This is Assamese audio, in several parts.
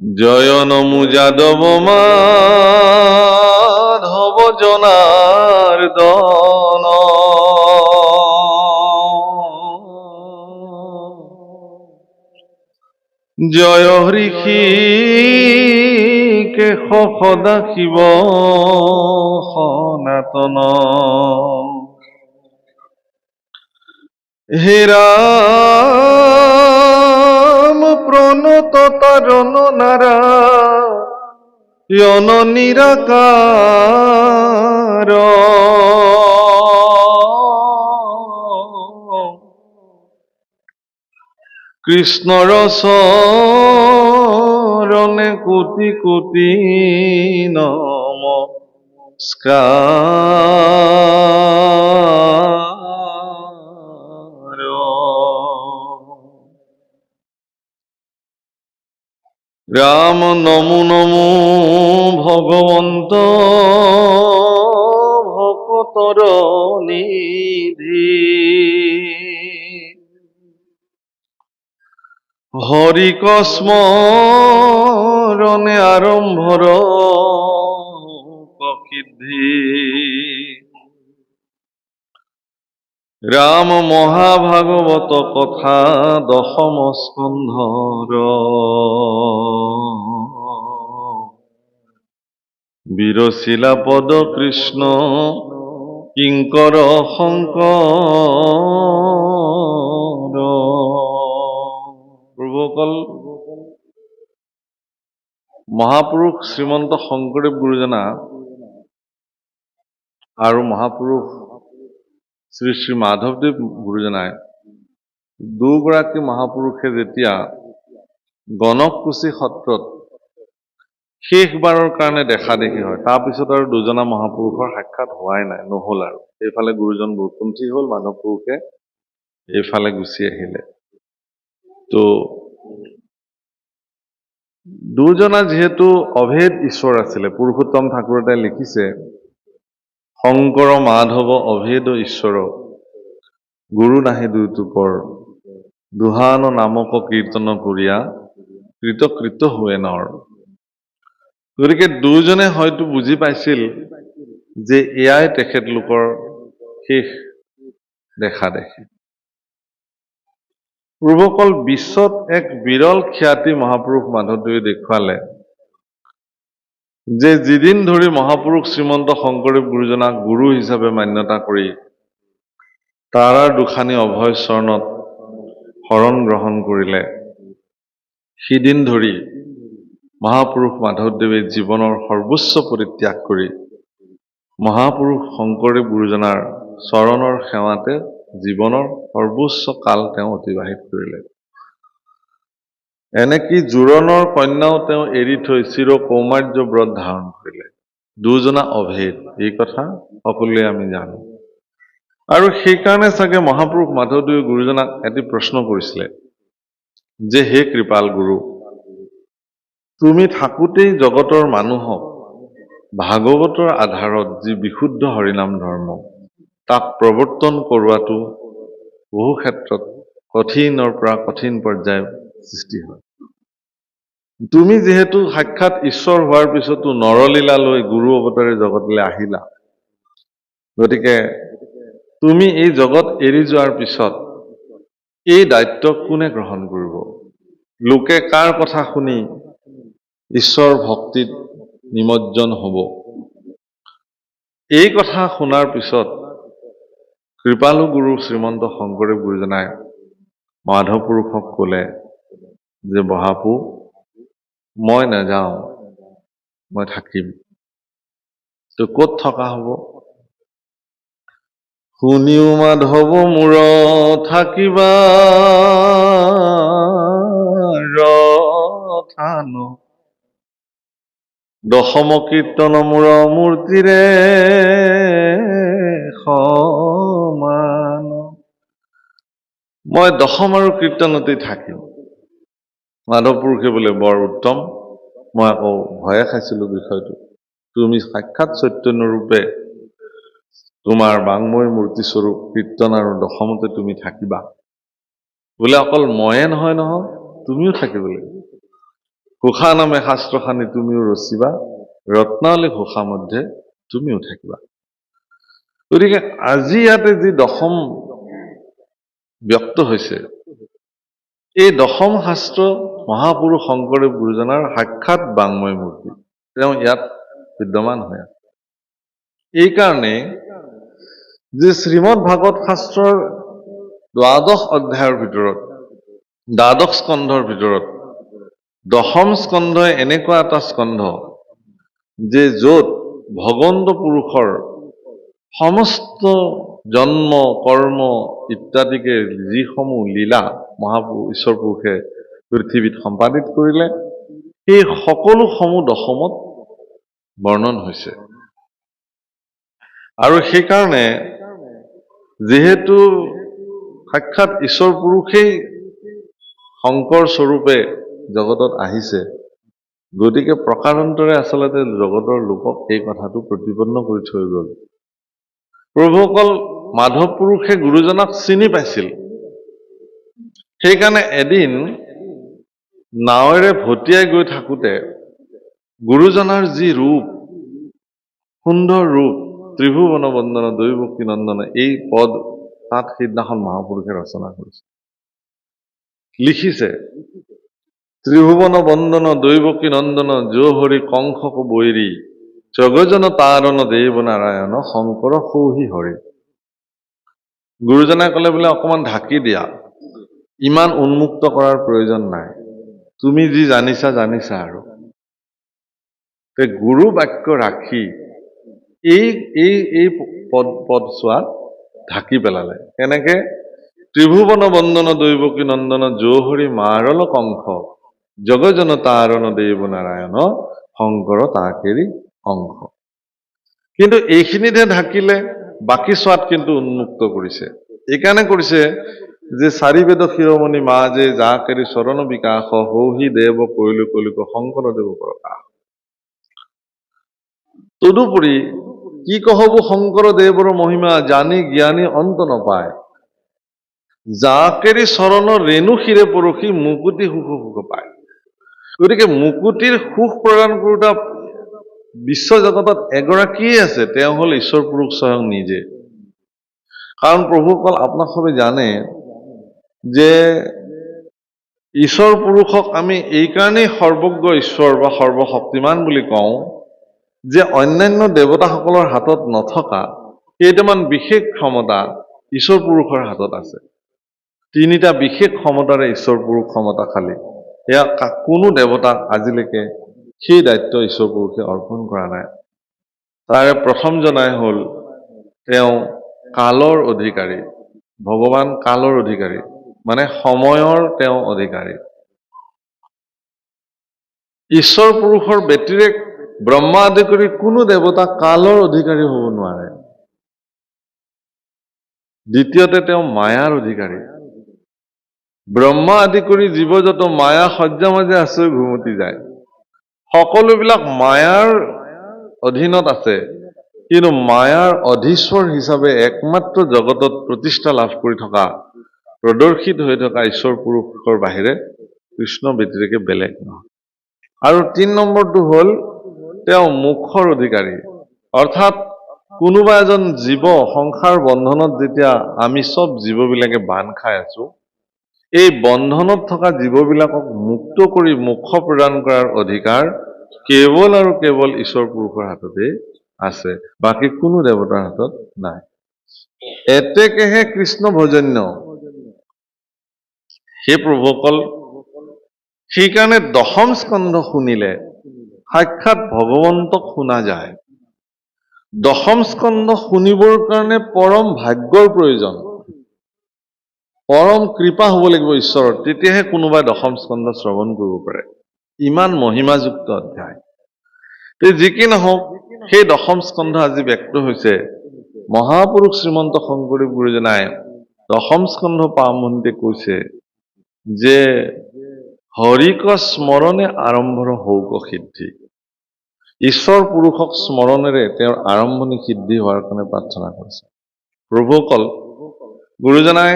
জয় নমু যাদব মাধব জনার্দন জয় হৃষি কেশ সদা শিৱ সনাতন। হে রাম প্রণত তরণ নারা যন নিরাকার কৃষ্ণ রস চরণে কোটি কোটি নমস্কার। রাম নমো নমো ভগবন্ত ভকতর নিধি। হরি কস্মরণে আরম্ভর প্রকৃদ্ধি রাম মহাভাগবত কথা দশম স্কন্ধর বীরশিলা পদ কৃষ্ণ কিঙ্কর শংকৰ পূৰ্বকল মহাপুৰুষ শ্ৰীমন্ত শংকৰদেৱ গুৰুজনা আৰু মহাপুৰুষ শ্ৰী শ্ৰী মাধৱদেৱ গুৰুজনাই দুগৰাকী মহাপুৰুষে যেতিয়া গণককুচি সত্ৰত শেষবাৰৰ কাৰণে দেখা দেখি হয় তাৰপিছত আৰু দুজনা মহাপুৰুষৰ সাক্ষাৎ হোৱাই নাই নহ'ল আৰু। এইফালে গুৰুজন বৈকুণ্ঠী হ'ল মাধৱ পুৰুষে এইফালে গুচি আহিলে। তো দুজনা যিহেতু অভেদ ঈশ্বৰ আছিলে পুৰুষোত্তম ঠাকুৰতে লিখিছে শংকৰ মাধৱ অভেদ ঈশ্বৰ গুৰু নাহি দুইটোপৰ দুহান নামক কীৰ্তন কৰিয়া কৃতকৃত হুৱে নৰ। গতিকে দুয়োজনে হয়তো বুজি পাইছিল যে এয়াই তেখেতলোকৰ শেষ দেখা দেখে পূৰ্বকল বিশ্বত এক বিৰল খ্যাতি মহাপুৰুষ মাধৱদেৱে দেখুৱালে। যে যিদিন ধৰি মহাপুৰুষ শ্ৰীমন্ত শংকৰদেৱ গুৰুজনাক গুৰু হিচাপে মান্যতা কৰি তাৰাৰ দুখানি অভয় চৰণত শৰণ গ্ৰহণ কৰিলে সিদিন ধৰি মহাপুৰুষ মাধৱদেৱে জীৱনৰ সৰ্বোচ্চ পৰিত্যাগ কৰি মহাপুৰুষ শংকৰদেৱ গুৰুজনাৰ চৰণৰ সেৱাতে জীৱনৰ সৰ্বোচ্চ কাল তেওঁ অতিবাহিত কৰিলে। এনেকি জোৰণৰ কন্যাও তেওঁ এৰি থৈ চিৰ কৌমাৰ্য ব্ৰত ধাৰণ কৰিলে। দুজনা অভেদ এই কথা সকলোৱে আমি জানো। আৰু সেইকাৰণে চাগে মহাপুৰুষ মাধৱদেৱে গুৰুজনাক এটি প্ৰশ্ন কৰিছিলে যে হে কৃপাল গুৰু তুমি থাকোঁতেই জগতৰ মানুহক ভাগৱতৰ আধাৰত যি বিশুদ্ধ হৰিনাম ধৰ্ম তাক প্ৰৱৰ্তন কৰোৱাটো বহু ক্ষেত্ৰত কঠিনৰ পৰা কঠিন পৰ্যায় সৃষ্টি হয়। তুমি যিহেতু সাক্ষাৎ ঈশ্বৰ হোৱাৰ পিছতো নৰলীলা লৈ গুৰু অৱতাৰে জগতলৈ আহিলা গতিকে তুমি এই জগত এৰি যোৱাৰ পিছত এই দায়িত্ব কোনে গ্ৰহণ কৰিব? লোকে কাৰ কথা শুনি ঈশ্বৰ ভক্তিত নিমজ্জন হ'ব? এই কথা শুনাৰ পিছত কৃপালু গুৰু শ্ৰীমন্ত শংকৰদেৱ গুৰুজনাই মাধৱ পুৰুষক ক'লে যে বহাপু মই নাযাওঁ মই থাকিম। তো ক'ত থকা হ'ব? শুনিও মাধৱ মূৰ থাকিবা ৰথান দশম কীৰ্তন মূৰ মূৰ্তিৰে সমান। মই দশম আৰু কীৰ্তনতেই থাকিম। মাধৱ পুৰুষে বোলে বৰ উত্তম মই আকৌ ভয়ে খাইছিলো বিষয়টো। তুমি সাক্ষাৎ চৈতন্যৰূপে তোমাৰ বাংময় মূৰ্তিস্বৰূপ কীৰ্তন আৰু দশমতে তুমি থাকিবা। বোলে অকল ময়ে নহয় নহয় তুমিও থাকিব লাগিব। ঘোষা নামে শাস্ত্ৰখানি তুমিও ৰচিবা। ৰত্নাৱলী ঘোষা মধ্যে তুমিও থাকিবা। গতিকে আজি ইয়াতে যি দশম ব্যক্ত হৈছে এই দশম শাস্ত্ৰ মহাপুৰুষ শংকৰদেৱ গুৰুজনাৰ সাক্ষাৎ বাংময় মূৰ্তি। তেওঁ ইয়াত বিদ্যমান হৈ আছে। এইকাৰণে যে শ্ৰীমদ ভাগৱত শাস্ত্ৰৰ দ্বাদশ অধ্যায়ৰ ভিতৰত দ্বাদশ স্কন্ধৰ ভিতৰত দশম স্কন্ধই এনেকুৱা এটা স্কন্ধ যে য'ত ভগৱন্ত পুৰুষৰ সমস্ত জন্ম কৰ্ম ইত্যাদিকে যিসমূহ লীলা মহাপুৰুষ ঈশ্বৰ পুৰুষে পৃথিৱীত সম্পাদিত কৰিলে সেই সকলোসমূহ দশমত বৰ্ণন হৈছে। আৰু সেইকাৰণে যিহেতু সাক্ষাৎ ঈশ্বৰ পুৰুষেই শংকৰ স্বৰূপে জগতত আহিছে গতিকে প্ৰকাৰান্তৰে আচলতে জগতৰ লোকক এই কথাটো প্ৰতিপন্ন কৰি থৈ গ'ল। প্ৰভুসকল মাধৱ পুৰুষে গুৰুজনাক চিনি পাইছিল। সেইকাৰণে এদিন নাৱেৰে ভটিয়াই গৈ থাকোঁতে গুৰুজনাৰ যি ৰূপ সুন্দৰ ৰূপ ত্ৰিভুৱন বন্দন দৈৱকী নন্দন এই পদ তাত সেইদিনাখন মহাপুৰুষে ৰচনা কৰিছে। লিখিছে ত্ৰিভুৱন বন্দন দৈৱকী নন্দন জোহৰি কংসক বৈৰী জগজন তাৰণ দেৱ নাৰায়ণ শংকৰ সৌহি হৰি। গুৰুজনাই ক'লে বোলে অকণমান ঢাকি দিয়া। ইমান উন্মুক্ত কৰাৰ প্ৰয়োজন নাই। তুমি যি জানিছা জানিছা আৰু। গুৰু বাক্য ৰাখি এই এই এই পদ পদছোৱাত ঢাকি পেলালে। কেনেকে? ত্ৰিভুৱন বন্দন দৈৱকী নন্দন জৌহৰি মাৰল কংস। জগজন তাৰণ দেৱ নাৰায়ণ শংকৰ তাকেৰি অংশ। কিন্তু এইখিনিতে ঢাকিলে। বাকী চোৱাত কিন্তু উন্মুক্ত কৰিছে এইকাৰণে কৰিছে যে চাৰিবেদ শিৰোমণি মা যে যা কেৰি চৰণ বিকাশ সৌহি দেৱ কৈলো কলিক শংকৰদেৱ প্ৰকাশ তদুপৰি কি কহব শংকৰদেৱৰ মহিমা জানি জ্ঞানী অন্ত নপায়। জাকেৰি চৰণৰ ৰেণু শিৰে পৰখি মুকুতি সুখ সুখ পায়। গতিকে মুকুতিৰ সুখ প্ৰদান কৰোঁতা বিশ্ব জগতত এগৰাকীয়ে আছে তেওঁ হ'ল ঈশ্বৰ পুৰুষ স্বয়ং নিজে। কাৰণ প্ৰভুসকল আপোনাক সবে জানে যে ঈশ্বৰ পুৰুষক আমি এইকাৰণেই সৰ্বজ্ঞ ঈশ্বৰ বা সৰ্বশক্তিমান বুলি কওঁ যে অন্যান্য দেৱতাসকলৰ হাতত নথকা কেইটামান বিশেষ ক্ষমতা ঈশ্বৰ পুৰুষৰ হাতত আছে। তিনিটা বিশেষ ক্ষমতাৰে ঈশ্বৰ পুৰুষ ক্ষমতাশালী সেয়া কা- কোনো দেৱতাক আজিলৈকে সেই দায়িত্ব ঈশ্বৰ পুৰুষে অৰ্পণ কৰা নাই। তাৰে প্ৰথমজনাই হ'ল তেওঁ কালৰ অধিকাৰী ভগৱান কালৰ অধিকাৰী মানে সময়ৰ তেওঁ অধিকাৰী। ঈশ্বৰ পুৰুষৰ ব্যতিৰেক ব্ৰহ্মা আদি কৰি কোনো দেৱতা কালৰ অধিকাৰী হ'ব নোৱাৰে। দ্বিতীয়তে তেওঁ মায়াৰ অধিকাৰী। ব্ৰহ্মা আদি কৰি জীৱ যত মায়া সজ্জা মাজে আচৰি ঘুমতি যায়। সকলোবিলাক মায়াৰ অধীনত আছে। কিন্তু মায়াৰ অধীশ্বৰ হিচাপে একমাত্ৰ জগতত প্ৰতিষ্ঠা লাভ কৰি থকা প্ৰদৰ্শিত হৈ থকা ঈশ্বৰ পুৰুষৰ বাহিৰে কৃষ্ণ ব্যতিৰেকে বেলেগ নহয়। আৰু তিন নম্বৰটো হ'ল তেওঁ মুখৰ অধিকাৰী। অৰ্থাৎ কোনোবা এজন জীৱ সংসাৰ বন্ধনত যেতিয়া আমি চব জীৱবিলাকে বান্ধ খাই আছো এই বন্ধনত থকা জীৱবিলাকক মুক্ত কৰি মোক্ষ প্ৰদান কৰাৰ অধিকাৰ কেৱল আৰু কেৱল ঈশ্বৰ পুৰুষৰ হাততেই আছে বাকী কোনো দেৱতাৰ হাতত নাই। এতেকেহে কৃষ্ণ ভজন্য। সেই প্ৰভুসকল সেইকাৰণে দশম স্কন্ধ শুনিলে সাক্ষাৎ ভগৱন্তক শুনা যায়। দশম স্কন্ধ শুনিবৰ কাৰণে পৰম ভাগ্যৰ প্ৰয়োজন। পৰম কৃপা হ'ব লাগিব ঈশ্বৰৰ তেতিয়াহে কোনোবাই দশম স্কন্ধ শ্ৰৱণ কৰিব পাৰে। ইমান মহিমাযুক্ত অধ্যায়। যি কি নহওক সেই দশম স্কন্ধ আজি ব্যক্ত হৈছে। মহাপুৰুষ শ্ৰীমন্ত শংকৰদেৱ গুৰুজনাই দশম স্কন্ধ পাৰম্ভণিতে কৈছে যে হৰিক স্মৰণে আৰম্ভৰ হৌক সিদ্ধি। ঈশ্বৰ পুৰুষক স্মৰণেৰে তেওঁৰ আৰম্ভণি সিদ্ধি হোৱাৰ কাৰণে প্ৰাৰ্থনা কৰিছে। প্ৰভুসকল গুৰুজনাই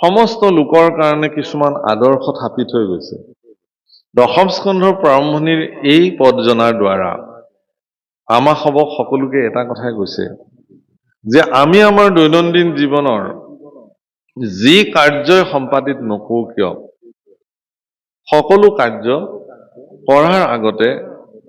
সমস্ত লোকৰ কাৰণে কিছুমান আদৰ্শ থাপি থৈ গৈছে। দশম স্কন্ধৰ প্ৰাৰম্ভণিৰ এই পদ জনাৰ দ্বাৰা আমাক হ'ব সকলোকে এটা কথাই কৈছে যে আমি আমাৰ দৈনন্দিন জীৱনৰ যি কাৰ্যই সম্পাদিত নকৰোঁ কিয় সকলো কাৰ্য কৰাৰ আগতে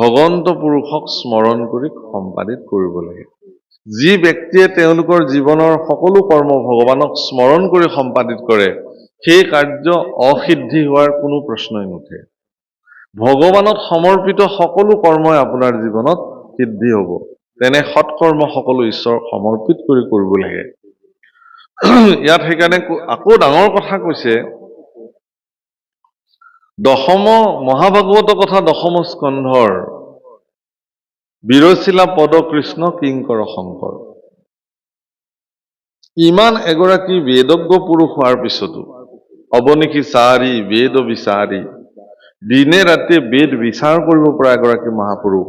ভগৱন্ত পুৰুষক স্মৰণ কৰি সম্পাদিত কৰিব লাগে। যি ব্যক্তিয়ে তেওঁলোকৰ জীৱনৰ সকলো কৰ্ম ভগৱানক স্মৰণ কৰি সম্পাদিত কৰে সেই কাৰ্য অসিদ্ধি হোৱাৰ কোনো প্ৰশ্নই নুঠে। ভগৱানত সমৰ্পিত সকলো কৰ্মই আপোনাৰ জীৱনত সিদ্ধি হ'ব। তেনে সৎকৰ্ম সকলো ঈশ্বৰক সমৰ্পিত কৰি কৰিব লাগে। ইয়াত সেইকাৰণে আকৌ ডাঙৰ কথা কৈছে দশম মহাভাগৱত কথা দশম স্কন্ধৰ বিৰচিলা পদ কৃষ্ণ কিংকৰ শংকৰ। ইমান এগৰাকী বেদজ্ঞ পুৰুষ হোৱাৰ পিছতো অৱনিশি চাৰি বেদ বিচাৰি দিনে ৰাতিয়ে বেদ বিচাৰ কৰিব পৰা এগৰাকী মহাপুৰুষ।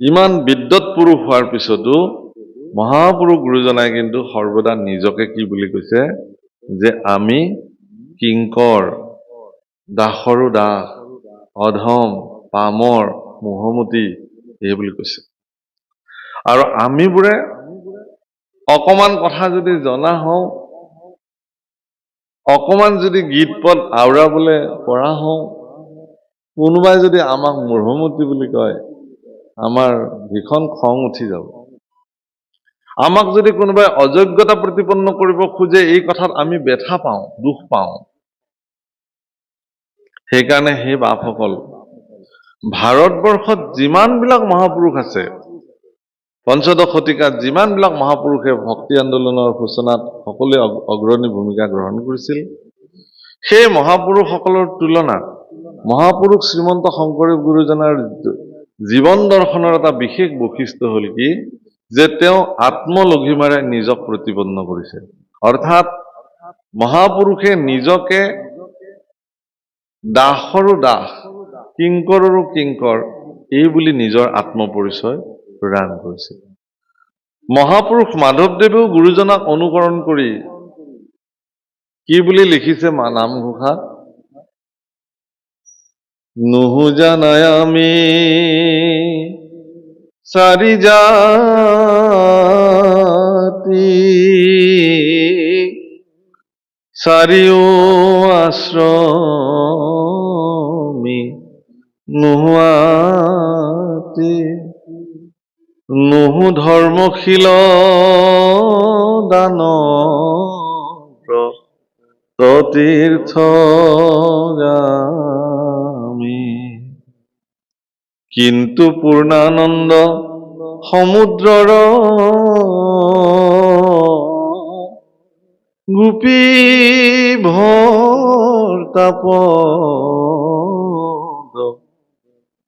ইমান বিদ্যৎ পুৰুষ হোৱাৰ পিছতো মহাপুৰুষ গুৰুজনাই কিন্তু সৰ্বদা নিজকে কি বুলি কৈছে যে আমি কিংকৰ দাসৰো দাস অধম পামৰ মোহমতি এই বুলি কৈছে। আৰু আমিবোৰে অকমান কথা যদি জনা হওঁ অকমান যদি গীত পদ আওৰাবলৈ পৰা হওঁ কোনোবাই যদি আমাক মূঢ়মতী বুলি কয় আমাৰ ভীষণ খং উঠি যাব। আমাক যদি কোনোবাই অযোগ্যতা প্ৰতিপন্ন কৰিব খোজে এই কথাত আমি ব্যথা পাওঁ দুখ পাওঁ। সেইকাৰণে সেই বাপসকল ভাৰতবৰ্ষত যিমানবিলাক মহাপুৰুষ আছে পঞ্চদশ শতিকাত যিমানবিলাক মহাপুৰুষে ভক্তি আন্দোলনৰ সূচনাত সকলোৱে অগ- অগ্ৰণী ভূমিকা গ্ৰহণ কৰিছিল সেই মহাপুৰুষসকলৰ তুলনাত মহাপুৰুষ শ্ৰীমন্ত শংকৰদেৱ গুৰুজনাৰ জীৱন দৰ্শনৰ এটা বিশেষ বৈশিষ্ট্য হ'ল কি যে তেওঁ আত্মলঘিমাৰে নিজক প্ৰতিপন্ন কৰিছে। অৰ্থাৎ মহাপুৰুষে নিজকে দাসৰো দাস কিংকৰৰো কিংকৰ এই বুলি নিজৰ আত্মপৰিচয় প্ৰদান কৰিছে মহাপুৰুষ মাধৱদেৱেও গুৰুজনাক অনুকৰণ কৰি কি বুলি লিখিছে মা- নামঘোষাত নুহু জানাই আমি চাৰি জাতি চাৰিও আশ্ৰমী। নোহোৱাতি নুহু ধৰ্মশীল দান তীৰ্থ কিন্তু পূৰ্ণানন্দ সমুদ্ৰৰ গোপী ভৰ্তাপ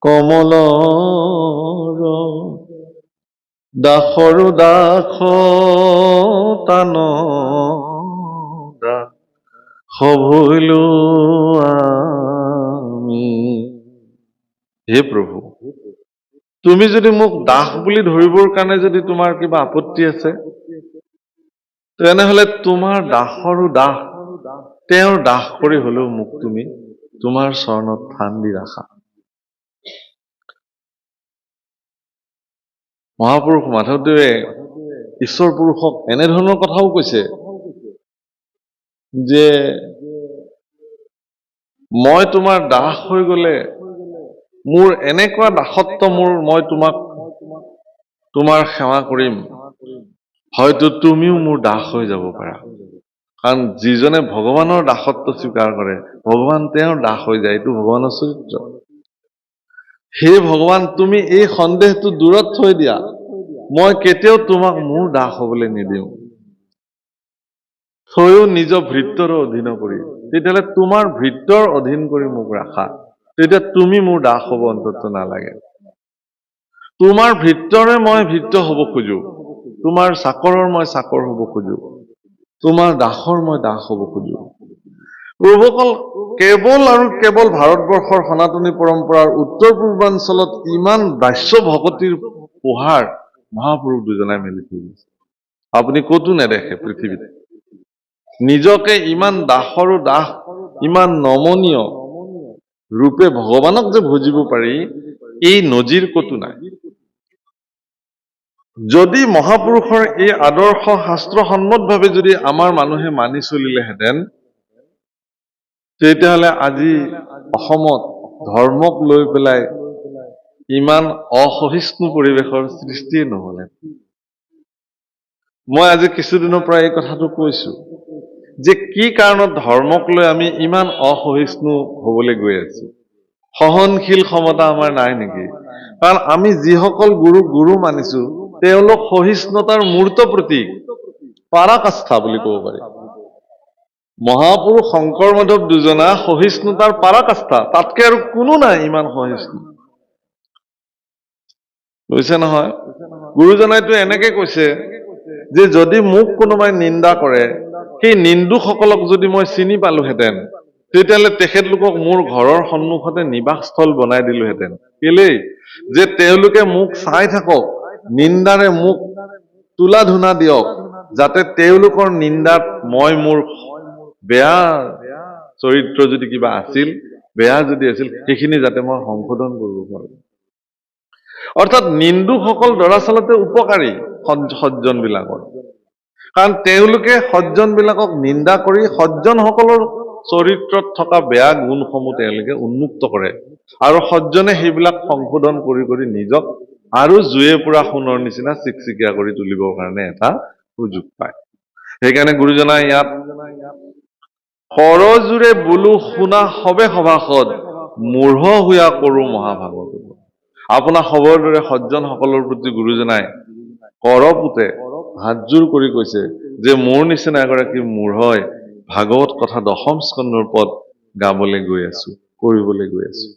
কমল দাসৰো দাস তান সভৈলো আমি। হে প্ৰভু তুমি যদি মোক দাস বুলি ধৰিবৰ কাৰণে যদি তোমাৰ কিবা আপত্তি আছে তেনেহলে তোমাৰ দাসৰো দাস তেওঁৰ দাস কৰি হলেও মোক তুমি তোমাৰ চৰণত থান দি ৰাখা। মহাপুৰুষ মাধৱদেৱে ঈশ্বৰ পুৰুষক এনেধৰণৰ কথাও কৈছে যে মই তোমাৰ দাস হৈ গলে মোৰ এনেকুৱা দাসত্ব মোৰ মই তোমাক তোমাৰ সেৱা কৰিম। হয়তো তুমিও মোৰ দাস হৈ যাব পাৰা। কাৰণ যিজনে ভগৱানৰ দাসত্ব স্বীকাৰ কৰে ভগৱান তেওঁৰ দাস হৈ যায় এইটো ভগৱানৰ চৰিত্ৰ। হে ভগৱান তুমি এই সন্দেহটো দূৰত থৈ দিয়া। মই কেতিয়াও তোমাক মোৰ দাস হবলৈ নিদিওঁ। থৈও নিজ ভৃত্যৰ অধীন কৰি। তেতিয়াহ'লে তোমাৰ ভৃত্যৰ অধীন কৰি মোক ৰাখা। তেতিয়া তুমি মোৰ দাস হ'ব অন্তত নালাগে। তোমাৰ ভৃত্যৰে মই ভৃত্য হ'ব খোজো। তোমাৰ চাকৰৰ মই চাকৰ হ'ব খোজো। তোমাৰ দাসৰ মই দাস হ'ব খোজো। প্ৰভুসকল কেৱল আৰু কেৱল ভাৰতবৰ্ষৰ সনাতনী পৰম্পৰাৰ উত্তৰ পূৰ্বাঞ্চলত ইমান দাস্য ভকতিৰ পোহাৰ মহাপুৰুষ দুজনাই মেলি থৈ গৈছে। আপুনি ক'তো নেদেখে পৃথিৱীত। নিজকে ইমান দাসৰো দাস ইমান নমনীয় ৰূপে ভগৱানক যে ভজিব পাৰি এই নজিৰ ক'তো নাই। যদি মহাপুৰুষৰ এই আদৰ্শ শাস্ত্ৰ সন্মতভাৱে যদি আমাৰ মানুহে মানি চলিলেহেঁতেন তেতিয়াহ'লে আজি অসমত ধৰ্মক লৈ পেলাই ইমান অসহিষ্ণু পৰিৱেশৰ সৃষ্টিয়ে নহ'লে। মই আজি কিছুদিনৰ পৰা এই কথাটো কৈছো যে কি কাৰণত ধৰ্মক লৈ আমি ইমান অসহিষ্ণু হ'বলৈ গৈ আছো? সহনশীল ক্ষমতা আমাৰ নাই নেকি? কাৰণ আমি যিসকল গুৰু গুৰু মানিছো তেওঁলোক সহিষ্ণুতাৰ মূৰ্ত প্ৰতীক পাৰাকাষ্ঠা বুলি ক'ব পাৰি। মহাপুৰুষ শংকৰ মাধৱ দুজনা সহিষ্ণুতাৰ পাৰাকাষ্ঠা। তাতকে আৰু কোনো নাই ইমান সহিষ্ণু। কৈছে নহয়? গুৰুজনাইতো এনেকে কৈছে যে যদি মোক কোনোবাই নিন্দা কৰে সেই নিন্দুকসকলক যদি মই চিনি পালোহেঁতেন তেতিয়াহ'লে তেখেতলোকক মোৰ ঘৰৰ সন্মুখতে নিবাসস্থল বনাই দিলোহেঁতেন। কেলেই? যে তেওঁলোকে মোক চাই থাকক নিন্দাৰে মোক তোলা ধুনা দিয়ক যাতে তেওঁলোকৰ নিন্দাত মই মোৰ বেয়া চৰিত্ৰ যদি কিবা আছিল বেয়া যদি আছিল সেইখিনি যাতে মই সংশোধন কৰিব পাৰো। অৰ্থাৎ নিন্দুকসকল দৰাচলতে উপকাৰী সজ্জন বিলাকৰ কাৰণ তেওঁলোকে সজ্জন বিলাকক নিন্দা কৰি সজ্জনসকলৰ চৰিত্ৰত থকা বেয়া গুণসমূহ তেওঁলোকে উন্মুক্ত কৰে আৰু সজ্জনে সেইবিলাক সংশোধন কৰি কৰি নিজক আৰু জুয়ে পুৰা সোণৰ নিচিনা চিকচিকীয়া কৰি তুলিবৰ কাৰণে এটা সুযোগ পায়। সেইকাৰণে গুৰুজনাই ইয়াত সৰজোৰে বোলো শুনা সবে সভাসদ মূঢ় হোৱা কৰো মহাভাগৱত। আপোনাৰ খবৰ দৰে সজ্জনসকলৰ প্ৰতি গুৰুজনাই কৰপুতে হাতযোৰ কৰি কৈছে যে মোৰ নিচিনা এগৰাকী মূঢ়ই ভাগৱত কথা দশম স্কন্ধৰ পদ গাবলৈ গৈ আছো কৰিবলৈ গৈ আছো।